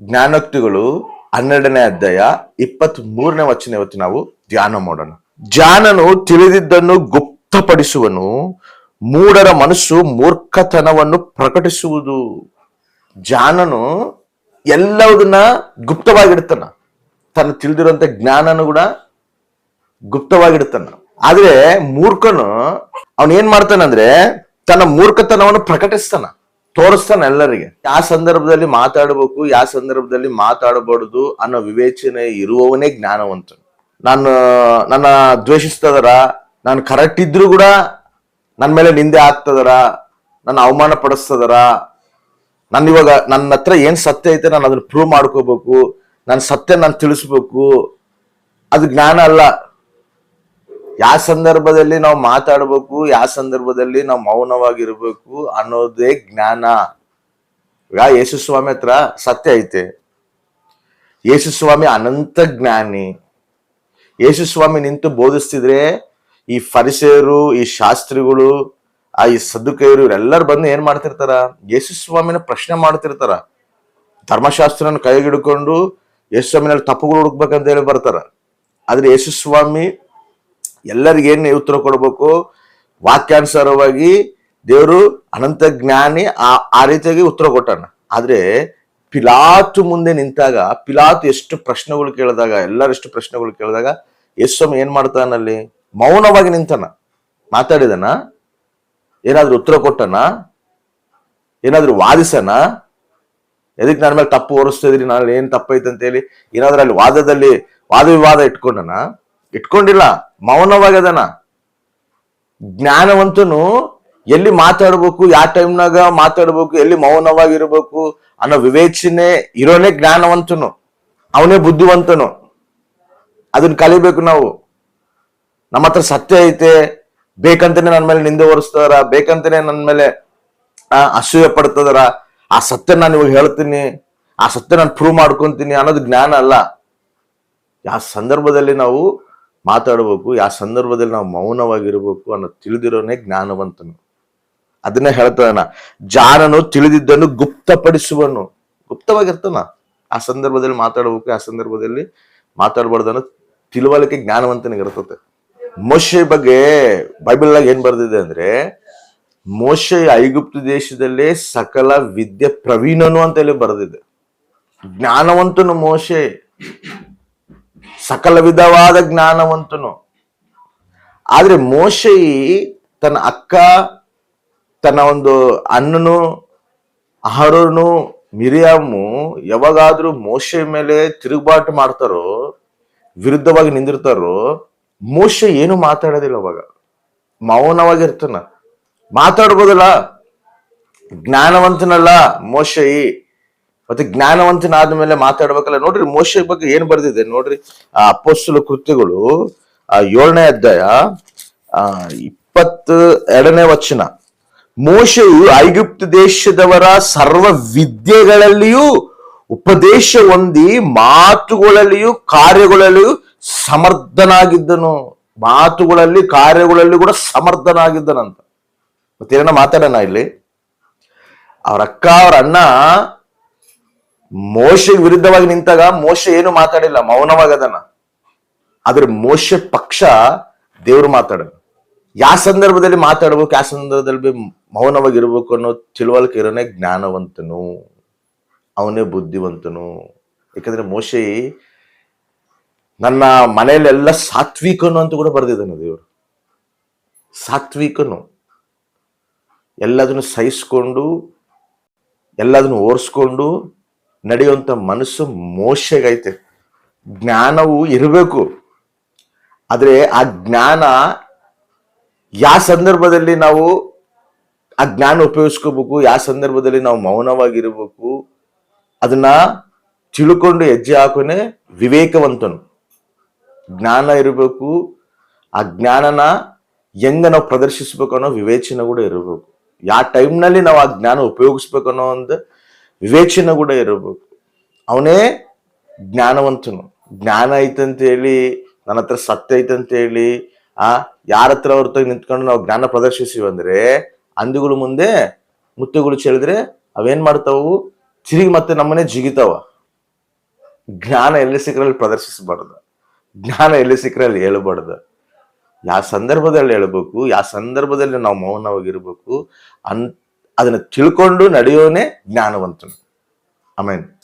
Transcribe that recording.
ಜ್ಞಾನೋಕ್ತಿಗಳು ಹನ್ನೆರಡನೇ ಅಧ್ಯಾಯ ಇಪ್ಪತ್ತ್ ಮೂರನೇ ವಚನ ಇವತ್ತು ನಾವು ಧ್ಯಾನ ಮಾಡೋಣ. ಜಾನನು ತಿಳಿದಿದ್ದನ್ನು ಗುಪ್ತಪಡಿಸುವನು, ಮೂಢರ ಮನಸ್ಸು ಮೂರ್ಖತನವನ್ನು ಪ್ರಕಟಿಸುವುದು. ಜಾನನು ಎಲ್ಲವುದನ್ನ ಗುಪ್ತವಾಗಿಡ್ತಾನ. ತನ್ನ ತಿಳಿದಿರುವಂತ ಜ್ಞಾನನು ಕೂಡ ಗುಪ್ತವಾಗಿಡ್ತಾನ. ಆದ್ರೆ ಮೂರ್ಖನು ಅವನೇನ್ ಮಾಡ್ತಾನಂದ್ರೆ ತನ್ನ ಮೂರ್ಖತನವನ್ನು ಪ್ರಕಟಿಸ್ತಾನ. ತೋರಿಸ್ತಾನ ಎಲ್ಲರಿಗೆ. ಯಾವ ಸಂದರ್ಭದಲ್ಲಿ ಮಾತಾಡಬೇಕು ಯಾವ ಸಂದರ್ಭದಲ್ಲಿ ಮಾತಾಡಬಾರ್ದು ಅನ್ನೋ ವಿವೇಚನೆ ಇರುವವನೇ ಜ್ಞಾನವಂತನು. ನಾನು, ನನ್ನ ದ್ವೇಷಿಸ್ತದರ? ನಾನು ಕರೆಕ್ಟ್ ಇದ್ರು ಕೂಡ ನನ್ನ ಮೇಲೆ ನಿಂದೆ ಆಗ್ತದರ? ನನ್ನ ಅವಮಾನ ಪಡಿಸ್ತದರ? ನನ್ನ ಇವಾಗ ನನ್ನ ಹತ್ರ ಏನ್ ಸತ್ಯ ಐತೆ ನಾನು ಅದನ್ನ ಪ್ರೂವ್ ಮಾಡ್ಕೋಬೇಕು ನನ್ನ ಸತ್ಯ ನಾನು ತಿಳಿಸ್ಬೇಕು. ಅದು ಜ್ಞಾನ ಅಲ್ಲ. ಯಾವ ಸಂದರ್ಭದಲ್ಲಿ ನಾವು ಮಾತಾಡಬೇಕು, ಯಾವ ಸಂದರ್ಭದಲ್ಲಿ ನಾವು ಮೌನವಾಗಿರ್ಬೇಕು ಅನ್ನೋದೇ ಜ್ಞಾನ. ಈಗ ಯೇಸು ಸ್ವಾಮಿ ಹತ್ರ ಸತ್ಯ ಐತೆ. ಯೇಸು ಸ್ವಾಮಿ ಅನಂತ ಜ್ಞಾನಿ. ಯೇಸು ಸ್ವಾಮಿ ನಿಂತು ಬೋಧಿಸ್ತಿದ್ರೆ ಈ ಫರಿಸೆಯರು, ಈ ಶಾಸ್ತ್ರಿಗಳು, ಆ ಈ ಸದ್ದುಕೈರು ಇವರೆಲ್ಲರೂ ಬಂದು ಏನ್ ಮಾಡ್ತಿರ್ತಾರ? ಯೇಸು ಸ್ವಾಮಿನ ಪ್ರಶ್ನೆ ಮಾಡ್ತಿರ್ತಾರ. ಧರ್ಮಶಾಸ್ತ್ರನ ಕೈಗಿಡ್ಕೊಂಡು ಯೇಸು ಸ್ವಾಮಿನಲ್ಲಿ ತಪ್ಪುಗಳು ಹುಡುಕ್ಬೇಕಂತ ಹೇಳಿ ಬರ್ತಾರ. ಆದ್ರೆ ಯೇಸು ಸ್ವಾಮಿ ಎಲ್ಲರಿಗೆ ಏನ್ ಉತ್ತರ ಕೊಡಬೇಕು? ವಾಕ್ಯಾನುಸಾರವಾಗಿ ದೇವರು ಅನಂತ ಜ್ಞಾನಿ ಆ ಆ ರೀತಿಯಾಗಿ ಉತ್ತರ ಕೊಟ್ಟಾನ. ಆದ್ರೆ ಪಿಲಾತು ಮುಂದೆ ನಿಂತಾಗ, ಪಿಲಾತು ಎಷ್ಟು ಪ್ರಶ್ನೆಗಳು ಕೇಳಿದಾಗ ಎಲ್ಲರೆಷ್ಟು ಪ್ರಶ್ನೆಗಳು ಕೇಳಿದಾಗ ಯೇಸ್ವಾಮಿ ಏನ್ ಮಾಡ್ತಾನಲ್ಲಿ ಮೌನವಾಗಿ ನಿಂತಾನ. ಮಾತಾಡಿದನ? ಏನಾದ್ರೂ ಉತ್ತರ ಕೊಟ್ಟನ? ಏನಾದ್ರೂ ವಾದಿಸನ? ಎದಕ್ಕೆ ನನ್ನ ಮೇಲೆ ತಪ್ಪು ಓರಿಸ್ತಿದ್ರಿ ನಾನು ಏನ್ ತಪ್ಪೈತೆ ಅಂತ ಹೇಳಿ ಏನಾದ್ರೂ ಅಲ್ಲಿ ವಾದದಲ್ಲಿ ವಾದ ವಿವಾದ ಇಟ್ಕೊಂಡನ? ಇಟ್ಕೊಂಡಿಲ್ಲ. ಮೌನವಾಗಿ ಅದನ ಜ್ಞಾನವಂತನು ಎಲ್ಲಿ ಮಾತಾಡ್ಬೇಕು, ಯಾವ ಟೈಮ್ನಾಗ ಮಾತಾಡ್ಬೇಕು, ಎಲ್ಲಿ ಮೌನವಾಗಿರ್ಬೇಕು ಅನ್ನೋ ವಿವೇಚನೆ ಇರೋನೇ ಜ್ಞಾನವಂತನು. ಅವನೇ ಬುದ್ಧಿವಂತನು. ಅದನ್ನ ಕಲಿಬೇಕು ನಾವು. ನಮ್ಮ ಹತ್ರ ಸತ್ಯ ಐತೆ, ಬೇಕಂತಾನೆ ನನ್ನ ಮೇಲೆ ನಿಂದೆ ಹೊರಿಸ್ತಾರ ಬೇಕಂತಾನೆ ನನ್ನ ಮೇಲೆ ಅಸೂಯೆ ಪಡ್ತದಾರ ಆ ಸತ್ಯ ನಾನು ಇವಾಗ ಹೇಳ್ತೀನಿ, ಆ ಸತ್ಯ ನಾನು ಪ್ರೂವ್ ಮಾಡ್ಕೊಂತೀನಿ ಅನ್ನೋದು ಜ್ಞಾನ ಅಲ್ಲ. ಯಾವ ಸಂದರ್ಭದಲ್ಲಿ ನಾವು ಮಾತಾಡಬೇಕು ಯಾವ ಸಂದರ್ಭದಲ್ಲಿ ನಾವು ಮೌನವಾಗಿರಬೇಕು ಅನ್ನೋ ತಿಳಿದಿರೋನೇ ಜ್ಞಾನವಂತನು. ಅದನ್ನೇ ಹೇಳ್ತಾನ ಜಾನನು ತಿಳಿದಿದ್ದನ್ನು ಗುಪ್ತಪಡಿಸುವನು. ಗುಪ್ತವಾಗಿರ್ತಾನ. ಆ ಸಂದರ್ಭದಲ್ಲಿ ಮಾತಾಡಬೇಕು, ಆ ಸಂದರ್ಭದಲ್ಲಿ ಮಾತಾಡಬಾರ್ದನ್ನು ತಿಳುವಳಿಕೆ ಜ್ಞಾನವಂತನಿಗೆ ಇರ್ತದೆ ಮೋಶೆ ಬಗ್ಗೆ ಬೈಬಲ್ನಾಗ ಏನ್ ಬರ್ದಿದೆ ಅಂದ್ರೆ, ಮೋಶೆ ಐಗುಪ್ತ ದೇಶದಲ್ಲೇ ಸಕಲ ವಿದ್ಯೆ ಪ್ರವೀಣನು ಅಂತ ಹೇಳಿ ಬರೆದಿದೆ. ಜ್ಞಾನವಂತನು ಮೋಶೆ. ಸಕಲ ವಿಧವಾದ ಜ್ಞಾನವಂತನು. ಆದರೆ ಮೋಶಯಿ ತನ್ನ ಅಕ್ಕ, ತನ್ನ ಒಂದು ಅಣ್ಣನು, ಅಹರನು, ಮಿರಿಯಾಮು ಯಾವಾಗಾದ್ರೂ ಮೋಶೆ ಮೇಲೆ ತಿರುಗುಬಾಟು ಮಾಡ್ತಾರೋ, ವಿರುದ್ಧವಾಗಿ ನಿಂದಿರ್ತಾರೋ, ಮೋಶೆ ಏನು ಮಾತಾಡೋದಿಲ್ಲ ಅವಾಗ. ಮೌನವಾಗಿರ್ತಾನ. ಮಾತಾಡ್ಬೋದಲ್ಲ. ಜ್ಞಾನವಂತನಲ್ಲ ಮೋಶೆ ಮತ್ತೆ ಜ್ಞಾನವಂತನಾದ ಮೇಲೆ ಮಾತಾಡ್ಬೇಕಲ್ಲ. ನೋಡ್ರಿ ಮೋಶೆ ಬಗ್ಗೆ ಏನ್ ಬರ್ದಿದೆ? ನೋಡ್ರಿ, ಆ ಅಪ್ಪಸ್ಸುಲು ಕೃತ್ಯಗಳು, ಆ ಏಳನೇ ಅಧ್ಯಾಯ, ಆ ಇಪ್ಪತ್ತು ಎರಡನೇ ವಚನ. ಮೋಶೆಯು ಐಗುಪ್ತ ದೇಶದವರ ಸರ್ವ ವಿದ್ಯೆಗಳಲ್ಲಿಯೂ ಉಪದೇಶ ಹೊಂದಿ ಮಾತುಗಳಲ್ಲಿಯೂ ಕಾರ್ಯಗಳಲ್ಲಿಯೂ ಸಮರ್ಥನಾಗಿದ್ದನು. ಮಾತುಗಳಲ್ಲಿ ಕಾರ್ಯಗಳಲ್ಲಿ ಕೂಡ ಸಮರ್ಥನಾಗಿದ್ದನಂತ. ಮತ್ತೇನ ಮಾತಾಡೋಣ ಇಲ್ಲಿ? ಅವ್ರ ಅಕ್ಕ, ಅವ್ರ ಅಣ್ಣ ಮೋಶೆಗೆ ವಿರುದ್ಧವಾಗಿ ನಿಂತಾಗ ಮೋಶೆ ಏನು ಮಾತಾಡಿಲ್ಲ ಮೌನವಾಗದನ ಆದ್ರೆ ಮೋಶೆ ಪಕ್ಷ ದೇವ್ರು ಮಾತಾಡೋದು. ಯಾವ ಸಂದರ್ಭದಲ್ಲಿ ಮಾತಾಡ್ಬೇಕು ಯಾವ ಸಂದರ್ಭದಲ್ಲಿ ಮೌನವಾಗಿರ್ಬೇಕು ಅನ್ನೋ ತಿಳುವಳಿಕೆ ಇರೋನೇ ಜ್ಞಾನವಂತನು, ಅವನೇ ಬುದ್ಧಿವಂತನು. ಯಾಕಂದ್ರೆ ಮೋಶೆ ನನ್ನ ಮನೆಯಲ್ಲೆಲ್ಲ ಸಾತ್ವಿಕನು ಅಂತ ಕೂಡ ಬರೆದಿದ್ದಾನೆ ದೇವರು. ಸಾತ್ವಿಕನು. ಎಲ್ಲದನ್ನು ಸಹಿಸ್ಕೊಂಡು, ಎಲ್ಲದನ್ನು ಓಡಿಸ್ಕೊಂಡು ನಡೆಯುವಂತ ಮನಸ್ಸು ಮೋಶೆಗೈತೆ. ಜ್ಞಾನವು ಇರಬೇಕು. ಆದರೆ ಆ ಜ್ಞಾನ ಯಾವ ಸಂದರ್ಭದಲ್ಲಿ ನಾವು ಆ ಜ್ಞಾನ ಉಪಯೋಗಿಸ್ಕೋಬೇಕು ಯಾವ ಸಂದರ್ಭದಲ್ಲಿ ನಾವು ಮೌನವಾಗಿರಬೇಕು, ಅದನ್ನ ತಿಳ್ಕೊಂಡು ಹೆಜ್ಜೆ ಹಾಕೋನೆ ವಿವೇಕವಂತನು. ಜ್ಞಾನ ಇರಬೇಕು, ಆ ಜ್ಞಾನನ ಹೆಂಗ ನಾವು ಪ್ರದರ್ಶಿಸ್ಬೇಕು ಅನ್ನೋ ವಿವೇಚನೆ ಕೂಡ ಇರಬೇಕು. ಯಾವ ಟೈಮ್ನಲ್ಲಿ ನಾವು ಆ ಜ್ಞಾನ ಉಪಯೋಗಿಸ್ಬೇಕು ಅನ್ನೋ ಒಂದು ವಿವೇಚನೆ ಕೂಡ ಇರಬೇಕು. ಅವನೇ ಜ್ಞಾನವಂತನು. ಜ್ಞಾನ ಐತಂತೇಳಿ, ನನ್ನ ಹತ್ರ ಸತ್ಯ ಐತಂತೇಳಿ, ಆ, ಯಾರ ಹತ್ರ ಅವ್ರ ತಗ ನಿಂತ್ಕೊಂಡು ನಾವು ಜ್ಞಾನ ಪ್ರದರ್ಶಿಸಿವಿ ಅಂದ್ರೆ ಅಂದುಗಳು ಮುಂದೆ ಮುತ್ತುಗಳು ಚೆಲ್ಲಿದ್ರೆ ಅವೇನ್ ಮಾಡ್ತಾವು ತಿರುಗಿ ಮತ್ತೆ ನಮ್ಮನೆ ಜಿಗಿತಾವ. ಜ್ಞಾನ ಎಲ್ಲಿ ಸಿಕ್ಕರಲ್ಲಿ ಪ್ರದರ್ಶಿಸಬಾರ್ದು. ಜ್ಞಾನ ಎಲ್ಲಿ ಸಿಕ್ಕರಲ್ಲಿ ಹೇಳಬಾರ್ದು. ಯಾವ ಸಂದರ್ಭದಲ್ಲಿ ಹೇಳ್ಬೇಕು ಯಾವ ಸಂದರ್ಭದಲ್ಲಿ ನಾವು ಮೌನವಾಗಿರ್ಬೇಕು ಅನ್ ಅದನ್ನ ತಿಳ್ಕೊಂಡು ನಡೆಯೋನೇ ಜ್ಞಾನವಂತನು. ಆಮೇಲೆ